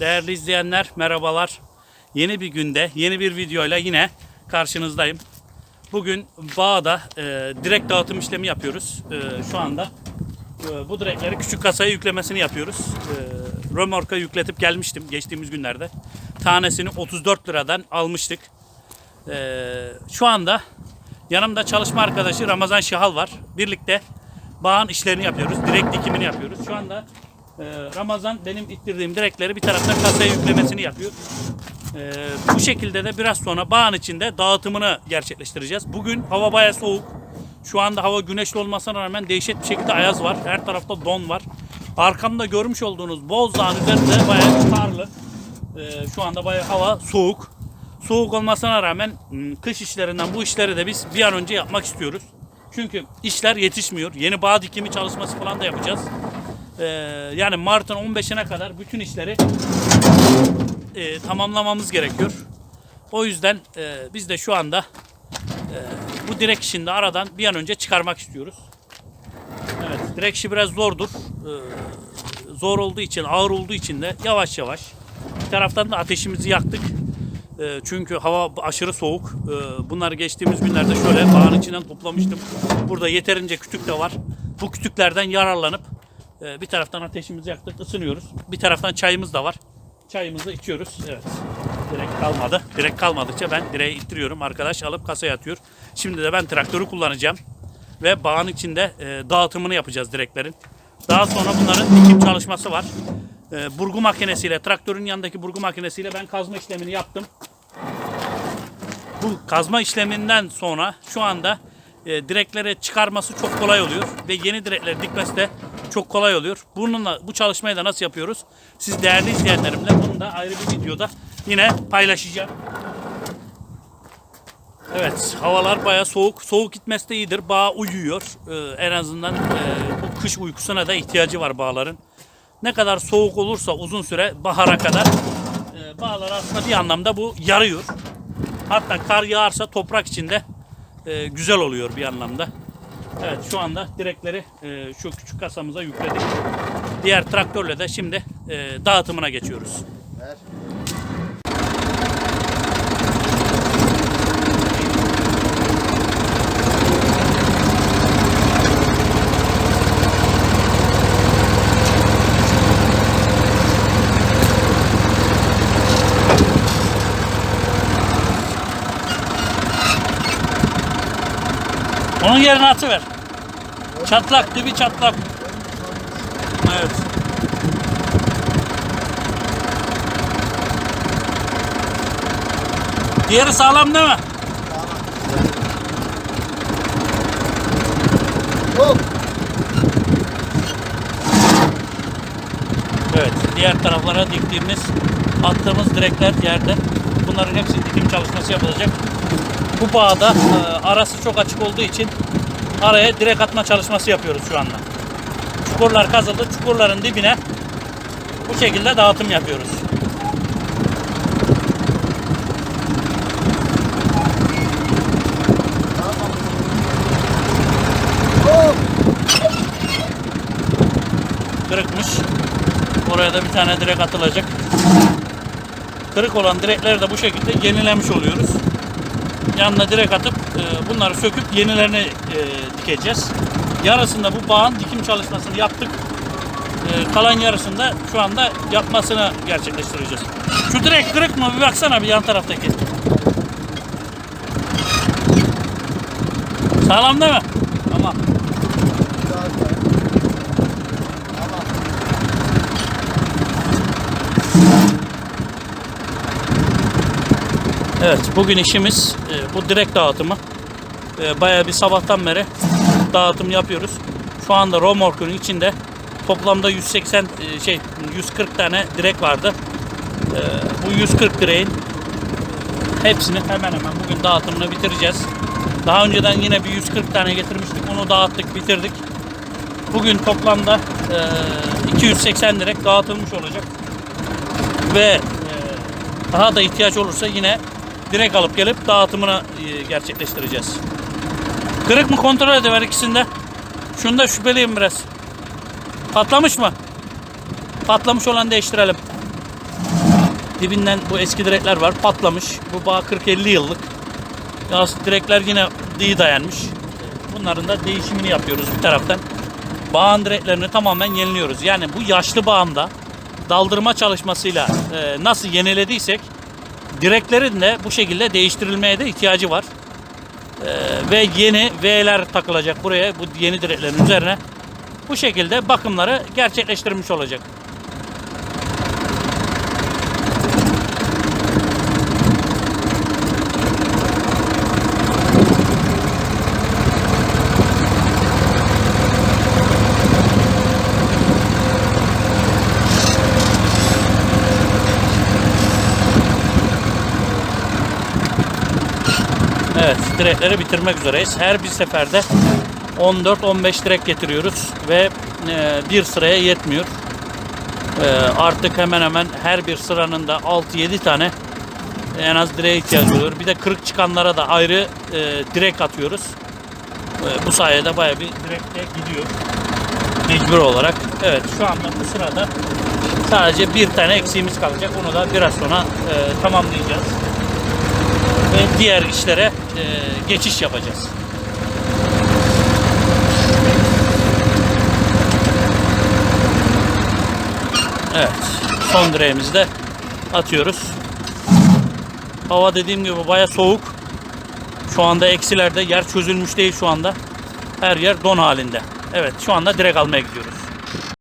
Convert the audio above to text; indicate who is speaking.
Speaker 1: Değerli izleyenler merhabalar. Yeni bir günde yeni bir videoyla yine karşınızdayım. Bugün bağda e, direkt dağıtım işlemi yapıyoruz. E, şu anda e, bu direkleri küçük kasaya yüklemesini yapıyoruz. E, römorka yükletip gelmiştim geçtiğimiz günlerde. Tanesini 34 liradan almıştık. E, şu anda yanımda çalışma arkadaşı Ramazan Şahal var. Birlikte bağın işlerini yapıyoruz. Direkt dikimini yapıyoruz. Şu anda Ramazan benim ittirdiğim direkleri bir taraftan kasaya yüklemesini yapıyor. Ee, bu şekilde de biraz sonra bağın içinde dağıtımını gerçekleştireceğiz. Bugün hava baya soğuk. Şu anda hava güneşli olmasına rağmen dehşet bir şekilde ayaz var. Her tarafta don var. Arkamda görmüş olduğunuz Bozdağ'ın üzerinde baya karlı. Ee, şu anda baya hava soğuk. Soğuk olmasına rağmen hmm, kış işlerinden bu işleri de biz bir an önce yapmak istiyoruz. Çünkü işler yetişmiyor. Yeni bağ dikimi çalışması falan da yapacağız. Ee, yani Mart'ın 15'ine kadar bütün işleri e, tamamlamamız gerekiyor. O yüzden e, biz de şu anda e, bu direk işini de aradan bir an önce çıkarmak istiyoruz. Evet, direk işi biraz zordur. E, zor olduğu için, ağır olduğu için de yavaş yavaş. Bir taraftan da ateşimizi yaktık. E, çünkü hava aşırı soğuk. E, bunları geçtiğimiz günlerde şöyle bağın içinden toplamıştım. Burada yeterince kütük de var. Bu kütüklerden yararlanıp e, bir taraftan ateşimizi yaktık, ısınıyoruz. Bir taraftan çayımız da var. Çayımızı içiyoruz. Evet. Direkt kalmadı. Direkt kalmadıkça ben direği ittiriyorum. Arkadaş alıp kasaya atıyor. Şimdi de ben traktörü kullanacağım. Ve bağın içinde e, dağıtımını yapacağız direklerin. Daha sonra bunların dikim çalışması var. E, burgu makinesiyle, traktörün yanındaki burgu makinesiyle ben kazma işlemini yaptım. Bu kazma işleminden sonra şu anda e, direkleri çıkarması çok kolay oluyor ve yeni direkleri dikmesi de çok kolay oluyor. Bununla bu çalışmayı da nasıl yapıyoruz? Siz değerli izleyenlerimle bunu da ayrı bir videoda yine paylaşacağım. Evet, havalar bayağı soğuk. Soğuk gitmesi de iyidir. Bağ uyuyor. Ee, en azından e, bu kış uykusuna da ihtiyacı var bağların. Ne kadar soğuk olursa uzun süre bahara kadar e, bağlar aslında bir anlamda bu yarıyor. Hatta kar yağarsa toprak içinde e, güzel oluyor bir anlamda. Evet şu anda direkleri e, şu küçük kasamıza yükledik. Diğer traktörle de şimdi e, dağıtımına geçiyoruz. Onun yerine atıver. Çatlak, dibi çatlak. Evet. Diğeri sağlam değil mi? Evet. Diğer taraflara diktiğimiz, attığımız direkler yerde. Bunların hepsi dikim çalışması yapılacak. Bu bağda e, arası çok açık olduğu için araya direk atma çalışması yapıyoruz şu anda. Çukurlar kazıldı. Çukurların dibine bu şekilde dağıtım yapıyoruz. Kırıkmış. Oraya da bir tane direk atılacak. Kırık olan direkleri de bu şekilde yenilemiş oluyoruz. Yanına direk atıp e, bunları söküp yenilerini e, dikeceğiz. Yarısında bu bağın dikim çalışmasını yaptık. E, kalan yarısında şu anda yapmasını gerçekleştireceğiz. Şu direk kırık mı bir baksana bir yan taraftaki. Sağlam değil mi? Tamam. Evet bugün işimiz e, bu direkt dağıtımı. E, bayağı bir sabahtan beri dağıtım yapıyoruz. Şu anda romorkun içinde toplamda 180 e, şey 140 tane direk vardı. E, bu 140 direğin hepsini hemen hemen bugün dağıtımını bitireceğiz. Daha önceden yine bir 140 tane getirmiştik. Onu dağıttık, bitirdik. Bugün toplamda e, 280 direk dağıtılmış olacak. Ve e, daha da ihtiyaç olursa yine direkt alıp gelip dağıtımını e, gerçekleştireceğiz. Kırık mı kontrol ediver ikisinde. Şunda şüpheliyim biraz. Patlamış mı? Patlamış olan değiştirelim. Dibinden bu eski direkler var patlamış. Bu bağ 40-50 yıllık. Yalnız direkler yine iyi dayanmış. Bunların da değişimini yapıyoruz bir taraftan. Bağın direklerini tamamen yeniliyoruz. Yani bu yaşlı bağımda daldırma çalışmasıyla e, nasıl yenilediysek direklerin de bu şekilde değiştirilmeye de ihtiyacı var. E, ve yeni V'ler takılacak buraya bu yeni direklerin üzerine. Bu şekilde bakımları gerçekleştirilmiş olacak. Evet, direkleri bitirmek üzereyiz. Her bir seferde 14-15 direk getiriyoruz ve e, bir sıraya yetmiyor. E, artık hemen hemen her bir sıranın da 6-7 tane en az direğe ihtiyacı oluyor. Bir de kırık çıkanlara da ayrı e, direk atıyoruz. Bu sayede baya bir direk de gidiyor. Mecbur olarak. Evet şu anda bu sırada sadece bir tane eksiğimiz kalacak. Onu da biraz sonra tamamlayacağız diğer işlere e, geçiş yapacağız. Evet, son direğimizi de atıyoruz. Hava dediğim gibi baya soğuk. Şu anda eksilerde yer çözülmüş değil şu anda. Her yer don halinde. Evet, şu anda direk almaya gidiyoruz.